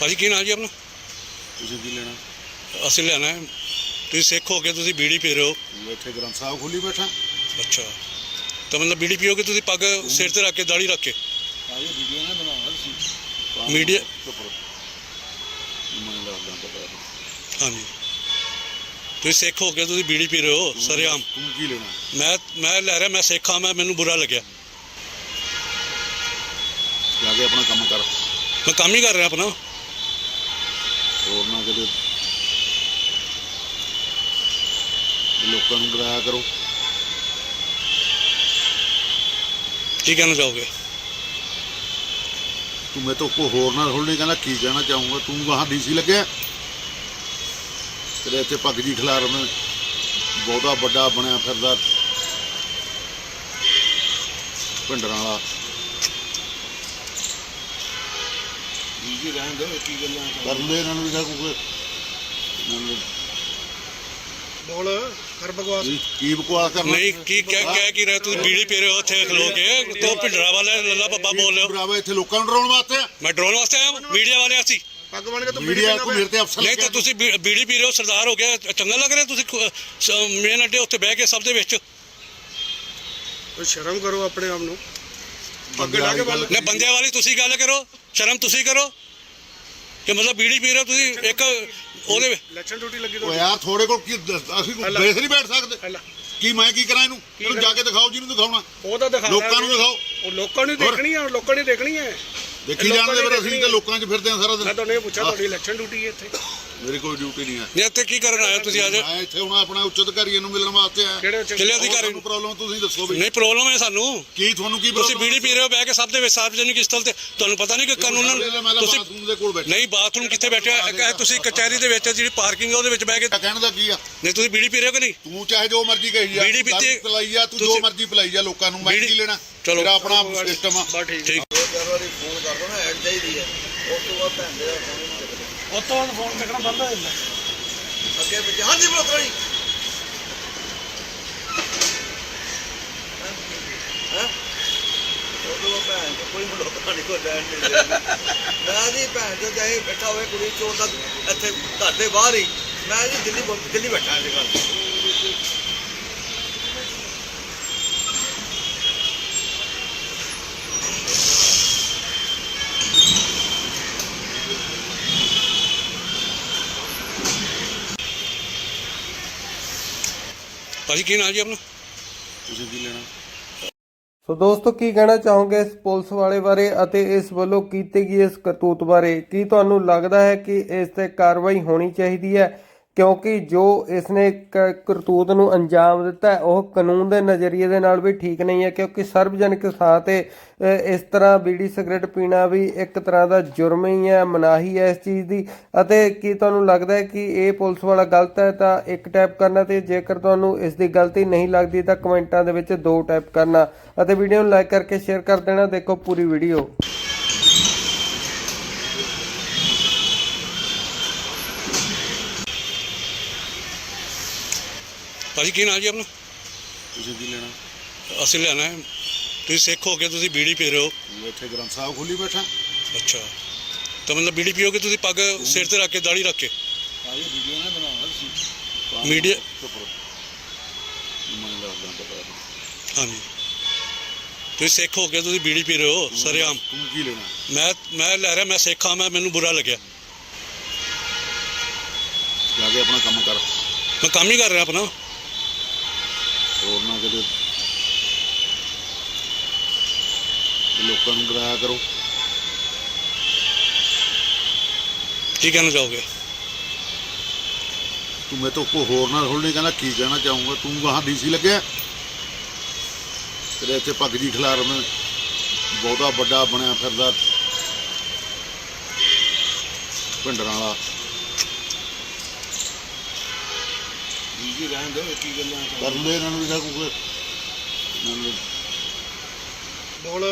ਭਾਜੀ ਕੀ ਨਾਂ ਜੀ ਆਪਣਾ? ਤੁਸੀਂ ਕੀ ਲੈਣਾ? ਅਸੀਂ ਲੈਣਾ ਹੈ। ਤੁਸੀਂ ਸਿੱਖ ਹੋ ਕੇ ਤੁਸੀਂ ਬੀੜੀ ਪੀ ਰਹੇ ਹੋ। ਮੈਂ ਇੱਥੇ ਗ੍ਰੰਥ ਸਾਹਿਬ ਖੋਲੀ ਬੈਠਾ। ਅੱਛਾ। ਤਾਂ ਮਤਲਬ ਬੀੜੀ ਪੀਓਗੇ ਤੁਸੀਂ ਪੱਗ ਸਿਰ ਤੇ ਰੱਖ ਕੇ ਦਾੜੀ ਰੱਖ ਕੇ? ਆਏ ਵੀਡੀਓ ਨਾ ਬਣਾਉਣਾ ਤੁਸੀਂ। Media- ਚੁੱਪ ਰਹੋ ਮੈਂ ਲੱਗਦਾ ਪਤਾ ਹਾਂਜੀ। ਤੁਸੀਂ ਸਿੱਖ ਹੋ ਕੇ ਤੁਸੀਂ ਬੀੜੀ ਪੀ ਰਹੇ ਹੋ ਸਰੇਆਮ। ਤੂੰ ਕੀ ਲੈਣਾ? ਮੈਂ ਮੈਂ ਲੈ ਰਿਹਾ ਮੈਂ ਸਿੱਖ ਹਾਂ ਮੈਂ ਮੈਨੂੰ ਬੁਰਾ ਲੱਗਿਆ। ਜਾ ਕੇ ਆਪਣਾ ਕੰਮ ਕਰ। ਮੈਂ ਕੰਮ ਹੀ ਕਰ ਰਿਹਾ ਆਪਣਾ। ਨਾ ਕਿਤੇ ਲੋਕਾਂ ਨੂੰ ਡਰਾਇਆ ਕਰੋ। ਕੀ ਕਹਿਣਾ ਚਾਹੋਗੇ? ਤੂੰ ਮੈਂ ਤੋਂ ਕੋ ਹੋਰ ਨਾ ਥੋੜੀ ਕਹਿੰਦਾ ਕੀ ਕਹਿਣਾ ਚਾਹੂੰਗਾ? ਤੂੰ ਵਹਾਂ ਡੀਸੀ ਲੱਗਿਆ? ਤੇਰੇ ਇੱਥੇ ਪੱਗ ਜੀ ਖਿਲਾਰ ਮੈਂ। ਬਹੁਤਾ ਵੱਡਾ ਬਣਿਆ ਫਿਰਦਾ। ਭਿੰਡਰਾਂ ਵਾਲਾ। ਜੀ ਰਹਿਣ ਦਿਓ ਕੀ ਗੱਲਾਂ ਕਰ ਲੈ ਇਹਨਾਂ ਨੂੰ ਵੀ ਕੋਈ। ਬੋਲ ਕਰ ਬਕਵਾਸ। ਕੀ ਬਕਵਾਸ ਕਰਨਾ? ਨਹੀਂ ਕੀ ਕਹਿ ਕਹਿ ਕੀ ਰਹੇ ਤੁਸੀਂ? ਬੀੜੀ ਪੀ ਰਹੇ ਹੋ ਉੱਥੇ ਖਲੋ ਕੇ। ਤੋ ਭਿੰਡਰਾ ਵਾਲੇ ਲੱਲਾ ਬੱਬਾ ਬੋਲ ਰਹੇ। ਹੋ ਬਰਾਵਾ ਇੱਥੇ ਲੋਕਾਂ ਨੂੰ ਡਰਾਉਣ ਵਾਸਤੇ ਆ। ਮੈਂ ਡਰੋਨ ਵਾਸਤੇ ਆਇਆ ਮੀਡੀਆ ਵਾਲੇ ਅਸੀਂ ਪੱਗ ਬਣ ਕੇ ਤੂੰ ਮੀਡੀਆ ਕੋ ਮੇਰੇ ਤੇ ਅਫਸਰ ਨਹੀਂ ਤਾਂ ਤੁਸੀਂ ਬੀ- ਬੀੜੀ ਪੀ ਰਹੇ ਹੋ ਸਰਦਾਰ ਹੋ ਗਿਆ ਚੰਗਾ ਲੱਗ ਰਿਹਾ ਤੁਸੀਂ ਮੇਨ ਅੱਡੇ ਉੱਤੇ ਬਹਿ ਕੇ ਸਭ ਦੇ ਵਿੱਚ। ਕੋਈ ਸ਼ਰਮ ਕਰੋ ਆਪਣੇ ਆਪ ਨੂੰ। ਅੱਗੇ ਲਾ ਕੇ ਗੱਲ ਨੇ ਬੰਦਿਆਂ ਵਾਲੀ ਤੁਸੀਂ ਗੱਲ ਕਰੋ ਸ਼ਰਮ ਤੁਸੀਂ ਕਰੋ। ਕਿ ਮਤਲਬ ਬੀੜੀ ਪੀ ਰਹੇ ਹੋ ਤੁਸੀਂ ਇੱਕ ਉਹਦੇ ਇਲੈਕਸ਼ਨ ਡਿਊਟੀ ਲੱਗੀ ਓ ਤੋਂ ਯਾਰ ਥੋੜੇ ਕੋਲ ਕੀ ਦੱਸ- ਅਸੀਂ ਅੱਲਾ। ਬੇਸ ਨਹੀਂ ਬੈਠ ਸਕਦੇ। ਕੀ ਮੈਂ ਕੀ ਕਰਾਂ ਇਹਨੂੰ? ਇਹਨੂੰ ਜਾ ਕੇ ਦਿਖਾਓ ਜਿਹਨੂੰ ਦਿਖਾਉਣਾ। ਉਹ ਤਾਂ ਦਿਖਾ ਲੋਕਾਂ ਨੂੰ ਦਿਖਾਓ। ਉਹ ਲੋਕਾਂ ਨੂੰ ਹੋਰ? ਦੇਖਣੀ ਆ ਲੋਕਾਂ ਨੇ ਦੇਖਣੀ ਹੈ ਦੇਖੀ ਲੋਕਾਂ ਜਾਣਦੇ ਨੇ ਫਿਰ ਅਸੀਂ ਦੇਖਣੀ ਤੇ ਲੋਕਾਂ 'ਚ ਫਿਰਦੇ ਆ ਸਾਰਾ ਮੈਂ ਦਿਨ ਤੁਹਾਨੂੰ ਇਹ ਪੁੱਛਿਆ। ਤੁਹਾਡੀ ਇਲੈਕਸ਼ਨ ਡਿਊਟੀ ਹੈ ਇੱਥੇ। ਮੇਰੀ ਕੋਈ ਡਿਊਟੀ ਨਹੀਂ ਹੈ। ਨਹੀਂ ਇੱਥੇ ਕੀ ਕਰਨ ਆਏ ਹੋ ਤੁਸੀਂ ਅੱਜ? ਮੈਂ ਇੱਥੇ ਹੁਣ ਆਪਣਾ ਉੱਚ ਅਧਿਕਾਰੀਆਂ ਨੂੰ ਮਿਲਣ ਵਾਸਤੇ ਆਇਆ। ਕਿਹੜੇ ਉੱਚ- ਕਿਹੜੇ ਅਧਿਕਾਰੀ ਤੁਹਾਨੂੰ ਪ੍ਰੋਬਲਮ ਤੁਸੀਂ ਦੱਸੋ ਵੀ ਨਹੀਂ ਪ੍ਰੋਬਲਮ ਹੈ ਸਾਨੂੰ। ਕੀ ਤੁਹਾਨੂੰ ਕੀ ਤੁਸੀਂ ਬੀੜੀ ਪੀ ਰਹੇ ਹੋ ਬਹਿ ਕੇ ਸਭ ਦੇ ਵਿੱਚ ਸਾਰਵਜਨਿਕ ਸਥਲ ਤੇ ਤੁਹਾਨੂੰ ਪਤਾ ਨਹੀਂ ਕਿ ਕਾਨੂੰਨ ਤੁਸੀਂ ਬਾਥਰੂਮ ਦੇ ਕੋਲ ਬੈਠਾ। ਨਹੀਂ ਬਾਥਰੂਮ ਕਿੱਥੇ ਬੈਠੇ ਹੋ? ਤੁਸੀਂ ਕਚਹਿਰੀ ਦੇ ਵਿੱਚ ਜਿਹੜੀ ਪਾਰਕਿੰਗ ਹੈ ਉਹਦੇ ਵਿੱਚ ਬਹਿ ਕੇ ਕਹਿਣ ਦਾ ਕੀ ਆ? ਨਹੀਂ ਤੁਸੀਂ ਬੀੜੀ ਪੀ ਰਹੇ ਹੋ ਕਿ ਨਹੀਂ? ਤੂੰ ਚਾਹੇ ਜੋ ਮਰਜ਼ੀ ਕਹੀ ਜਾ ਬੀੜੀ ਪੀਤੀ- ਪਿਲਾਈ ਜਾ ਤੂੰ ਜੋ ਮਰਜ਼ੀ ਪਿਲਾਈ ਜਾ ਲੋਕਾਂ ਨੂੰ ਮੈਂ ਕੀ ਲੈਣਾ? ਚਲੋ। ਮੇਰਾ ਆਪਣਾ ਸਿਸਟਮ ਆ। ਬਸ ਠੀਕ ਠੀਕ ਫੋਨ ਕਰ ਦੋ ਨਾ ਐਡ ਚਾਹੀਦੀ ਹੈ। ਉਸ ਤੋਂ ਬਾਅਦ ਭੈਣ ਦੇ ਦਾ ਫੋਨ ਹੀ ਨਹੀਂ ਫੋਨ ਚੱਕਣਾ ਬੰਦ ਹੋ ਜਾਂਦਾ। ਅੱਗੇ ਵਿੱਚ ਹਾਂਜੀ ਬਲੋਕਰ ਜੀ। ਹੈ? ਉਹ ਭੈਣ ਚੋਂ ਕੋਈ ਬਲੋਕਰ ਨਹੀਂ ਕੋਈ ਲੈਣ ਨਹੀਂ ਮੈਂ ਜੀ ਭੈਣ ਚੋਂ ਚਾਹੇ ਬੈਠਾ ਹੋਵੇ, ਕੁੜੀ ਚੋਰ ਦਾ ਇੱਥੇ ਘਰ ਦੇ ਬਾਹਰ ਹੀ। ਮੈਂ ਜੀ ਦਿੱਲੀ ਦਿੱਲੀ ਬੈਠਾ ਅੱਜ ਕੱਲ੍ਹ। ਭਾਜੀ ਕੀ ਨਾਂ ਜੀ ਆਪਣਾ? ਤੁਸੀਂ ਕੀ ਲੈਣਾ? ਸੋ ਦੋਸਤੋ ਕੀ ਕਹਿਣਾ ਚਾਹੋਗੇ ਇਸ ਪੁਲਿਸ ਵਾਲੇ ਬਾਰੇ ਅਤੇ ਇਸ ਵੱਲੋਂ ਕੀਤੀ ਗਈ ਇਸ ਕਰਤੂਤ ਬਾਰੇ? ਕੀ ਤੁਹਾਨੂੰ ਲੱਗਦਾ ਹੈ ਕਿ ਇਸ ਤੇ ਕਾਰਵਾਈ ਹੋਣੀ ਚਾਹੀਦੀ ਹੈ? ਕਿਉਂਕਿ ਜੋ ਇਸ ਨੇ ਕਰਤੂਤ ਨੂੰ ਅੰਜਾਮ ਦਿੱਤਾ ਉਹ ਕਾਨੂੰਨ ਦੇ ਨਜ਼ਰੀਏ ਦੇ ਨਾਲ ਵੀ ਠੀਕ ਨਹੀਂ ਹੈ, ਕਿਉਂਕਿ ਸਰਵਜਨਕ ਥਾਂ ਤੇ ਇਸ ਤਰ੍ਹਾਂ ਬੀੜੀ ਸਿਗਰਟ ਪੀਣਾ ਵੀ ਇੱਕ ਤਰ੍ਹਾਂ ਦਾ ਜੁਰਮ ਹੀ ਹੈ, ਮਨਾਹੀ ਹੈ ਇਸ ਚੀਜ਼ ਦੀ। ਅਤੇ ਕੀ ਤੁਹਾਨੂੰ ਲੱਗਦਾ ਹੈ ਕਿ ਇਹ ਪੁਲਿਸ ਵਾਲਾ ਗਲਤ ਹੈ, ਤਾਂ ਇੱਕ ਟੈਪ ਕਰਨਾ ਤੇ ਜੇਕਰ ਤੁਹਾਨੂੰ ਇਸ ਦੀ ਗਲਤੀ ਨਹੀਂ ਲੱਗਦੀ, ਤਾਂ ਕਮੈਂਟਾਂ ਦੇ ਵਿੱਚ ਦੋ ਟੈਪ ਕਰਨਾ। ਅਤੇ ਵੀਡੀਓ ਨੂੰ ਲਾਈਕ ਕਰਕੇ ਸ਼ੇਅਰ ਕਰ ਦੇਣਾ। ਦੇਖੋ ਪੂਰੀ ਵੀਡੀਓ। ਭਾਜੀ ਕੀ ਨਾਂ ਜੀ ਆਪਣਾ? ਤੁਸੀਂ ਕੀ ਲੈਣਾ? ਅਸੀਂ ਲੈਣਾ ਹੈ। ਤੁਸੀਂ ਸਿੱਖ ਹੋ ਕੇ ਤੁਸੀਂ ਬੀੜੀ ਪੀ ਰਹੇ ਹੋ। ਮੈਂ ਇੱਥੇ ਗ੍ਰੰਥ ਸਾਹਿਬ ਖੋਲੀ ਬੈਠਾ। ਅੱਛਾ। ਤਾਂ ਮਤਲਬ ਬੀੜੀ ਪੀਓਗੇ ਤੁਸੀਂ ਪੱਗ ਸਿਰ ਤੇ ਰੱਖ ਕੇ ਦਾੜੀ ਰੱਖ ਕੇ? ਆਏ ਵੀਡੀਓ ਨਾ ਬਣਾਉਣਾ ਤੁਸੀਂ। Media- ਚੁੱਪ ਰਹੋ ਮੈਂ ਲੱਗਦਾ ਪਤਾ ਹਾਂਜੀ। ਤੁਸੀਂ ਸਿੱਖ ਹੋ ਕੇ ਤੁਸੀਂ ਬੀੜੀ ਪੀ ਰਹੇ ਹੋ ਸਰੇਆਮ। ਤੂੰ ਕੀ ਲੈਣਾ? ਮੈਂ ਮੈਂ ਲੈ ਰਿਹਾ ਮੈਂ ਸਿੱਖ ਮੈਂ ਮੈਨੂੰ ਬੁਰਾ ਲੱਗਿਆ। ਜਾ ਕੇ ਆਪਣਾ ਕੰਮ ਕਰ। ਮੈਂ ਕੰਮ ਹੀ ਕਰ ਰਿਹਾ ਆਪਣਾ। ਹੋਰ ਨਾ ਕਿਤੇ ਲੋਕਾਂ ਨੂੰ ਡਰਾਇਆ ਕਰੋ। ਕੀ ਕਹਿਣਾ ਚਾਹੋਗੇ? ਤੂੰ ਮੈਂ ਤੋਂ ਕੋ ਹੋਰ ਨਾ ਥੋੜੀ ਕਹਿੰਦਾ ਕੀ ਕਹਿਣਾ ਚਾਹੂੰਗਾ ਤੂੰ ਵਹਾਂ ਡੀਸੀ ਲੱਗਿਆ। ਤੇਰੇ ਇੱਥੇ ਪੱਗ ਜੀ ਖਿਲਾਰ ਮੈਂ ਬਹੁਤਾ ਵੱਡਾ ਬਣਿਆ ਫਿਰਦਾ। ਭਿੰਡਰਾਂ ਵਾਲਾ ਜੀ ਰਹਿਣ ਦਿਓ ਕੀ ਗੱਲਾਂ ਕਰ ਲੈ ਇਹਨਾਂ ਨੂੰ ਵੀ ਕੋਈ ਬੋਲ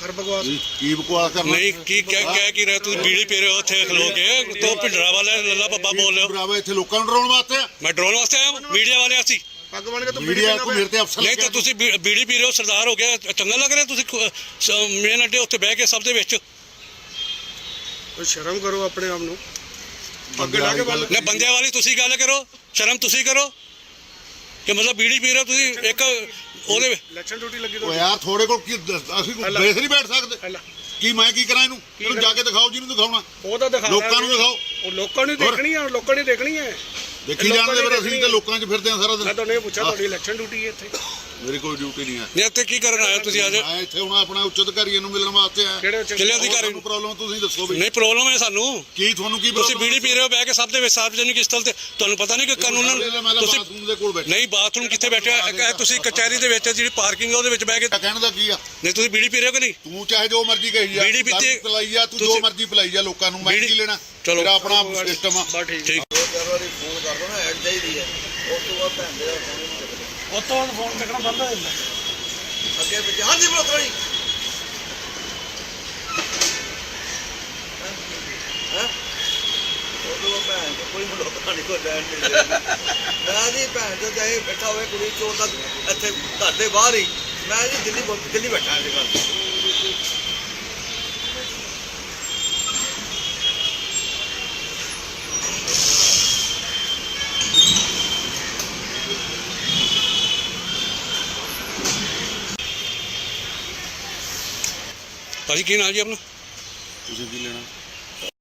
ਕਰ ਬਕਵਾਸ। ਕੀ ਬਕਵਾਸ ਕਰਨਾ? ਨਹੀਂ ਕੀ ਕਹਿ ਕਹਿ ਕੀ ਰਹੇ ਤੁਸੀਂ ਬੀੜੀ ਪੀ ਰਹੇ ਹੋ ਉੱਥੇ ਖਲੋ ਕੇ। ਤੋ ਭਿੰਡਰਾ ਵਾਲੇ ਲੱਲਾ ਬੱਬਾ ਬੋਲ ਰਹੇ। ਹੋ ਬਰਾਵਾ ਇੱਥੇ ਲੋਕਾਂ ਨੂੰ ਡਰਾਉਣ ਵਾਸਤੇ ਆ। ਮੈਂ ਡਰੋਨ ਵਾਸਤੇ ਆਇਆ ਮੀਡੀਆ ਵਾਲੇ ਅਸੀਂ। ਪੱਗ ਬਣ ਕੇ ਤੂੰ ਮੀਡੀਆ ਕੋ ਮੇਰੇ ਤੇ ਅਫਸਰ ਨਹੀਂ ਤਾਂ ਤੁਸੀਂ ਬੀ- ਬੀੜੀ ਪੀ ਰਹੇ ਹੋ ਸਰਦਾਰ ਹੋ ਗਿਆ ਚੰਗਾ ਲੱਗ ਰਿਹਾ ਤੁਸੀਂ ਮੇਨ ਅੱਡੇ ਉੱਤੇ ਬਹਿ ਕੇ ਸਭ ਦੇ ਵਿੱਚ। ਕੋਈ ਸ਼ਰਮ ਕਰੋ ਆਪਣੇ ਆਪ ਨੂੰ। ਬੰਦੇ ਲਾ ਕੇ ਵਾਲੀ ਗੱਲ ਨਾ ਬੰਦਿਆਂ ਵਾਲੀ ਤੁਸੀਂ ਗੱਲ ਕਰੋ ਸ਼ਰਮ ਤੁਸੀਂ ਕਰੋ ਕਿ ਮਤਲਬ ਬੀੜੀ ਪੀ ਰਹੇ ਹੋ ਤੁਸੀਂ ਇੱਕ ਉਹਦੇ ਇਲੈਕਸ਼ਨ ਡਿਊਟੀ ਲੱਗੀ ਉਹ ਤੁਹਾਡੀ ਯਾਰ ਥੋੜੇ ਕੋਲ ਕੀ ਅਸੀਂ ਕੋਈ। ਬੇਸ ਨਹੀਂ ਬੈਠ ਸਕਦੇ। ਕੀ ਮੈਂ ਕੀ ਕਰਾਂ ਇਹਨੂੰ ਇਹਨੂੰ ਜਾ ਕੇ ਦਿਖਾਓ ਜਿਹਨੂੰ ਦਿਖਾਉਣਾ ਉਹ ਤਾਂ ਦਿਖਾ ਲੋਕਾਂ ਨੂੰ ਦਿਖਾਓ ਉਹ ਲੋਕਾਂ ਨੂੰ ਹੋਰ? ਦੇਖਣੀ ਆ ਲੋਕਾਂ ਨੇ ਦੇਖਣੀ ਹੈ ਦੇਖੀ ਲੋਕਾਂ ਜਾਣਦੇ ਨੇ ਫਿਰ ਅਸੀਂ ਦੇਖਣੀ ਤੇ ਹੈ। ਲੋਕਾਂ 'ਚ ਫਿਰਦੇ ਆ ਸਾਰਾ ਮੈਂ ਦਿਨ ਤੁਹਾਨੂੰ ਇਹ ਪੁੱਛਿਆ। ਤੁਹਾਡੀ ਇਲੈਕਸ਼ਨ ਡਿਊਟੀ ਹੈ ਇੱਥੇ ਮੇਰੀ ਕੋਈ ਡਿਊਟੀ ਨਹੀਂ ਹੈ। ਨੇ ਇੱਥੇ ਕੀ ਕਰਨ ਆਏ ਹੋ ਤੁਸੀਂ ਅੱਜ? ਮੈਂ ਇੱਥੇ ਹੁਣ ਆਪਣਾ ਉੱਚ ਅਧਿਕਾਰੀ ਨੂੰ ਮਿਲਣ ਵਾਸਤੇ ਆਇਆ। ਕਿਹੜੇ ਅਧਿਕਾਰੀ? ਤੁਹਾਨੂੰ ਪ੍ਰੋਬਲਮ ਤੁਸੀਂ ਦੱਸੋ ਵੀ। ਨਹੀਂ ਪ੍ਰੋਬਲਮ ਹੈ ਸਾਨੂੰ। ਕੀ ਤੁਹਾਨੂੰ ਕੀ ਤੁਸੀਂ ਬੀੜੀ ਪੀ ਰਹੇ ਹੋ ਬਹਿ ਕੇ ਸਭ ਦੇ ਵਿੱਚ ਸਾਰਵਜਨਿਕ ਸਥਲ ਤੇ ਤੁਹਾਨੂੰ ਪਤਾ ਨਹੀਂ ਕਿ ਕਾਨੂੰਨ ਤੁਸੀਂ ਬਾਥਰੂਮ ਦੇ ਕੋਲ ਬੈਠਾ। ਨਹੀਂ ਬਾਥਰੂਮ ਕਿੱਥੇ ਬੈਠੇ ਹੋ? ਇਹ ਤੁਸੀਂ ਕਚਹਿਰੀ ਦੇ ਵਿੱਚ ਜਿਹੜੀ ਪਾਰਕਿੰਗ ਹੈ ਉਹਦੇ ਵਿੱਚ ਬਹਿ ਕੇ ਕਹਿਣ ਦਾ ਕੀ ਆ? ਨਹੀਂ ਤੁਸੀਂ ਬੀੜੀ ਪੀ ਰਹੇ ਹੋ ਕਿ ਨਹੀਂ? ਤੂੰ ਚਾਹੇ ਜੋ ਮਰਜ਼ੀ ਕਹੀ ਜਾ ਬੀੜੀ ਪੀਤੀ- ਪਿਲਾਈ ਜਾ ਤੂੰ ਜੋ ਮਰਜ਼ੀ ਪਿਲਾਈ ਜਾ ਲੋਕਾਂ ਨੂੰ ਮੈਂ ਕੀ ਲੈਣਾ? ਚਲੋ। ਮੇਰਾ ਆਪਣਾ ਸਿਸਟਮ ਆ। ਠੀਕ। ਫੋਨ ਕਰ ਦੋ ਨਾ ਐਡ ਚਾਹੀਦੀ ਹੈ। ਉਸ ਤੋਂ ਬਾਅਦ ਭੈਣ ਦੇ ਦਾ ਫੋਨ ਤੋਂ ਬਾਅਦ ਫੋਨ ਚੱਕਣਾ ਬੰਦ ਹੋ ਜਾਂਦਾ। ਅੱਗੇ ਪਿੱਛੇ। ਹਾਂਜੀ ਬਲੋਤਰਾ ਹੈ? ਉਹ ਭੈਣ ਚੋਦ, ਕੋਈ ਬਲੋਤਰਾ ਨਹੀਂ, ਕੋਈ ਲੈਣ ਨਹੀਂ ਮੈਂ ਜੀ ਭੈਣ ਚੋਦ ਚਾਹੇ ਬੈਠਾ ਹੋਵੇ, ਕੁੜੀ ਚੋਰ ਦਾ ਇੱਥੇ, ਘਰ ਦੇ ਬਾਹਰ ਹੀ। ਮੈਂ ਜੀ ਦਿੱਲੀ ਦਿੱਲੀ ਬੈਠਾ ਅੱਜ ਕੱਲ੍ਹ ਭਾਜੀ ਕੀ ਨਾਂ ਜੀ ਆਪਣਾ? ਤੁਸੀਂ ਕੀ ਲੈਣਾ?